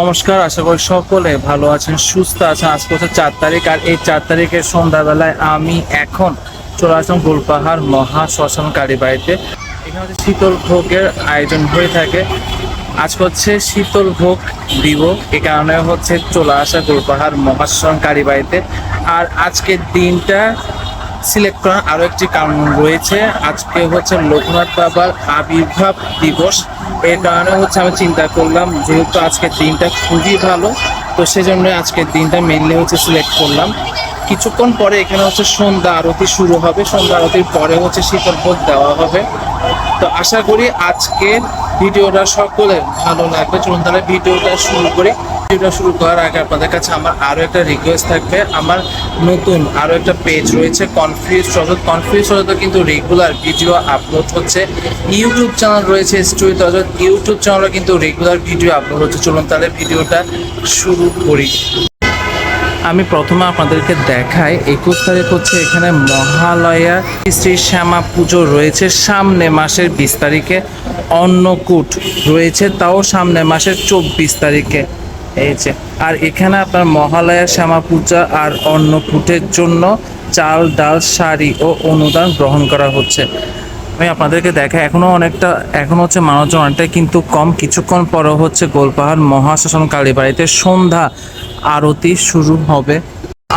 নমস্কার, আশা করি সকলে ভালো আছেন, সুস্থ আছেন। আজকে হচ্ছে চার তারিখ আর এই চার তারিখের সন্ধ্যাবেলায় আমি এখন চলে আসলাম গোলপাহাড় মহা শ্মশান কালী বাড়িতে। এখানে হচ্ছে শীতল ভোগের আয়োজন হয়ে থাকে। আজকে হচ্ছে শীতল ভোগ দিব, এ কারণে হচ্ছে চলে আসা গোলপাহাড় মহাশ্মশান কালী বাড়িতে। আর আজকের দিনটা সিলেক্ট করার আরও একটি কারণ রয়েছে। আজকে হচ্ছে লোকনাথ বাবার আবির্ভাব দিবস। এর কারণে হচ্ছে আমি চিন্তা করলাম, যেহেতু আজকে দিনটা খুবই ভালো, তো সেজন্য আজকের দিনটা মেনলি হচ্ছে সিলেক্ট করলাম। কিছুক্ষণ পরে এখানে হচ্ছে সন্ধ্যা আরতি শুরু হবে। সন্ধ্যা আরতির পরে হচ্ছে শীতল ভোগ দেওয়া হবে। তো আশা করি আজকের ভিডিওটা সকলের ভালো লাগবে। চলুন তাহলে ভিডিওটা শুরু করি। ভিডিওটা শুরু করার আগে আপনাদের কাছে আমার আরও একটা রিকোয়েস্ট থাকবে। আমার নতুন আরও একটা পেজ রয়েছে কনফিউজ রজত কনফিউজ রজত কিন্তু রেগুলার ভিডিও আপলোড হচ্ছে। ইউটিউব চ্যানেল রয়েছে স্টোরি রজত ইউটিউব চ্যানেলে কিন্তু রেগুলার ভিডিও আপলোড হচ্ছে। চলুন তাহলে ভিডিওটা শুরু করি। আমি প্রথমে আপনাদেরকে দেখাই, একুশ তারিখ হচ্ছে এখানে মহালয়া, শ্রী শ্যামা পুজো রয়েছে, সামনে মাসের বিশ তারিখে অন্নকূট রয়েছে, তাও সামনে মাসের চব্বিশ তারিখে। এই যে, আর এখানে আপনার মহালয়া, শ্যামা পূজা আর অন্নকূটের জন্য চাল, ডাল, শাড়ি ও অনুদান গ্রহণ করা হচ্ছে। আমি আপনাদেরকে দেখা এখনও অনেকটা, এখন হচ্ছে মানুষজন অনেকটাই কিন্তু কম। কিছুক্ষণ পরও হচ্ছে গোলপাহাড় মহাশাসন কালীবাড়িতে সন্ধ্যা আরতি শুরু হবে।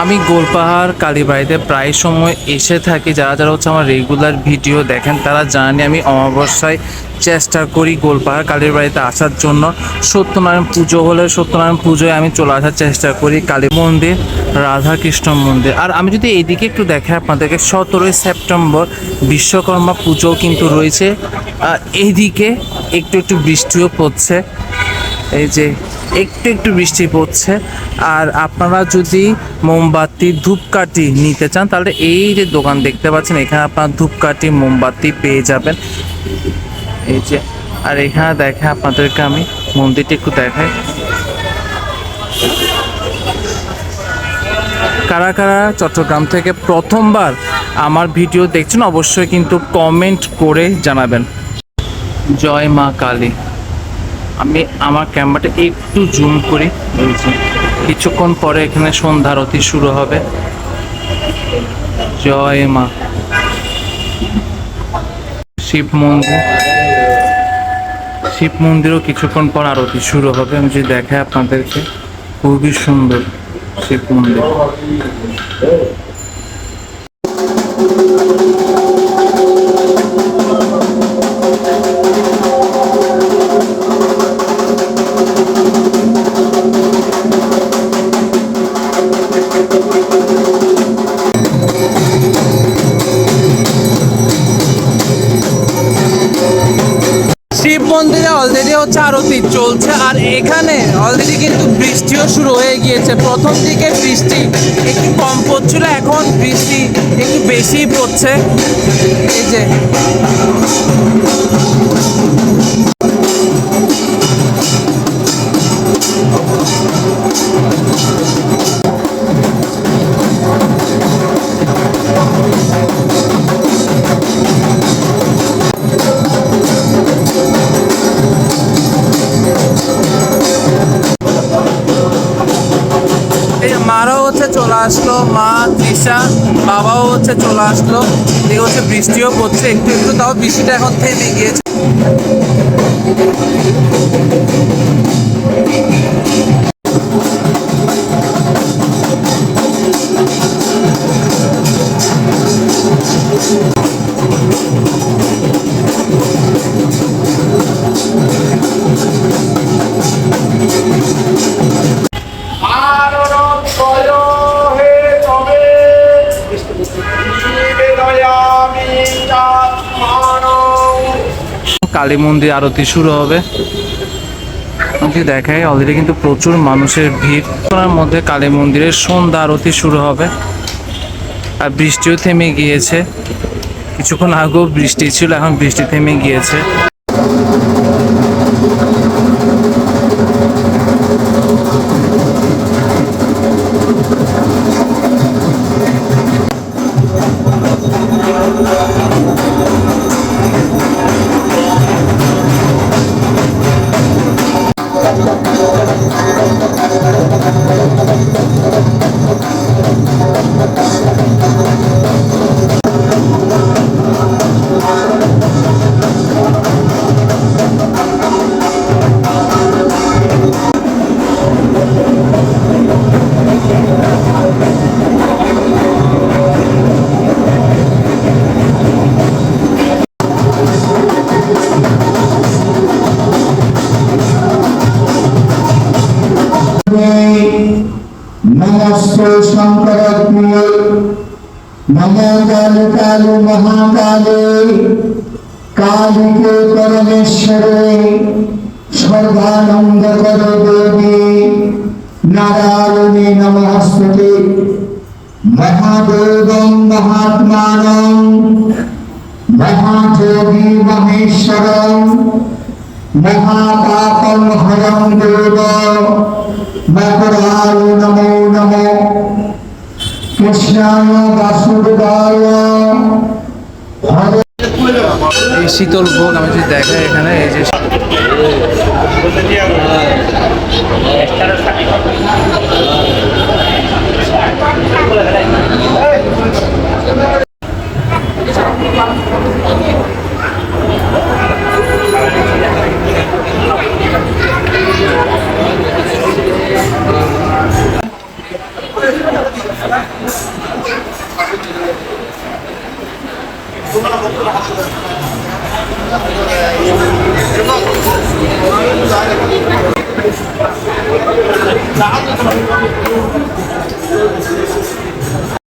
আমি গোলপাহাড়, কালীবাড়িতে প্রায় সময় এসে থাকি। যারা যারা হচ্ছে আমার রেগুলার ভিডিও দেখেন, তারা জানে আমি অমাবস্যায় চেষ্টা করি গোলপাহাড়, কালীবাড়িতে আসার জন্য। সত্যনারায়ণ পুজো হলে সত্যনারায়ণ পুজোয় আমি চলে আসার চেষ্টা করি, কালী মন্দির, রাধাকৃষ্ণ মন্দির। আর আমি যদি এইদিকে একটু দেখে আপনাদেরকে, সতেরোই সেপ্টেম্বর বিশ্বকর্মা পুজো কিন্তু রয়েছে। আর এইদিকে একটু একটু বৃষ্টিও পড়ছে। এই যে একটু একটু বৃষ্টি পড়ছে। আর আপনারা যদি মোমবাতি, ধূপকাঠি নিতে চান, তাহলে এই যে দোকান দেখতে পাচ্ছেন, এখানে আপনারা ধূপকাঠি, মোমবাতি পেয়ে যাবেন। এই যে, আর এখানে দেখে আপনাদেরকে আমি মন্দিরটি একটু দেখাই। কারা কারা চট্টগ্রাম থেকে প্রথমবার আমার ভিডিও দেখছেন, অবশ্যই কিন্তু কমেন্ট করে জানাবেন। জয় মা কালী। আমি আমার ক্যামেরাটা একটু জুম করি। কিছুক্ষণ পরে এখানে সন্ধ্যা আরতি শুরু হবে। জয় মা। শিব মন্দির। শিব মন্দিরও কিছুক্ষণ পর আরতি শুরু হবে। আমি যদি দেখাই আপনাদেরকে, খুবই সুন্দর শিব মন্দির। মন্দিরে অলরেডি হচ্ছে আরতি চলছে। আর এখানে অলরেডি কিন্তু বৃষ্টিও শুরু হয়ে গিয়েছে। প্রথম দিকে বৃষ্টি একটু কম পড়ছিল, এখন বৃষ্টি একটু বেশি পড়ছে। এই যে। মারাও হচ্ছে চলে আসলো, মা তৃষা, বাবাও হচ্ছে চলে আসলো। এই হচ্ছে বৃষ্টিও পড়ছে, একটু একটু, তাও বৃষ্টিটা এখন থেমে গিয়েছে। কালী মন্দির আরতি শুরু হবে। যদি দেখাই অলরেডি কিন্তু প্রচুর মানুষের ভিড়। মধ্যে কালী মন্দিরের সন্ধ্যা আরতি শুরু হবে। আর বৃষ্টিও থেমে গিয়েছে। কিছুক্ষণ আগেও বৃষ্টি ছিল, এখন বৃষ্টি থেমে গিয়েছে। নমস্তে শঙ্কর প্রিয় নম কালী কালী মহাকালী কালীকে পরমেশ্বরে সর্বানন্দ কর দেবী নারায়ণী নমস্তে মহাদেবং মহাত্মানং মহাযোগী মহেশ্বরং মহাপাপং হরং দেব মকরায় নমো এই শীতল ভোগ আমি যদি দেখাই এখানে এই যে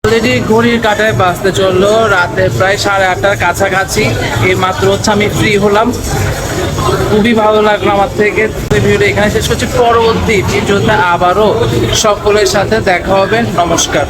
অলরেডি ঘড়ির কাটায় বাঁচতে চলল, রাতে প্রায় সাড়ে আটটার কাছাকাছি। এই মাত্র হচ্ছে আমি ফ্রি হলাম। খুবই ভালো লাগল আমার থেকে। ভিডিও এখানে শেষ করছি। পরবর্তী ভিডিওতে আবারও সকলের সাথে দেখা হবে। নমস্কার।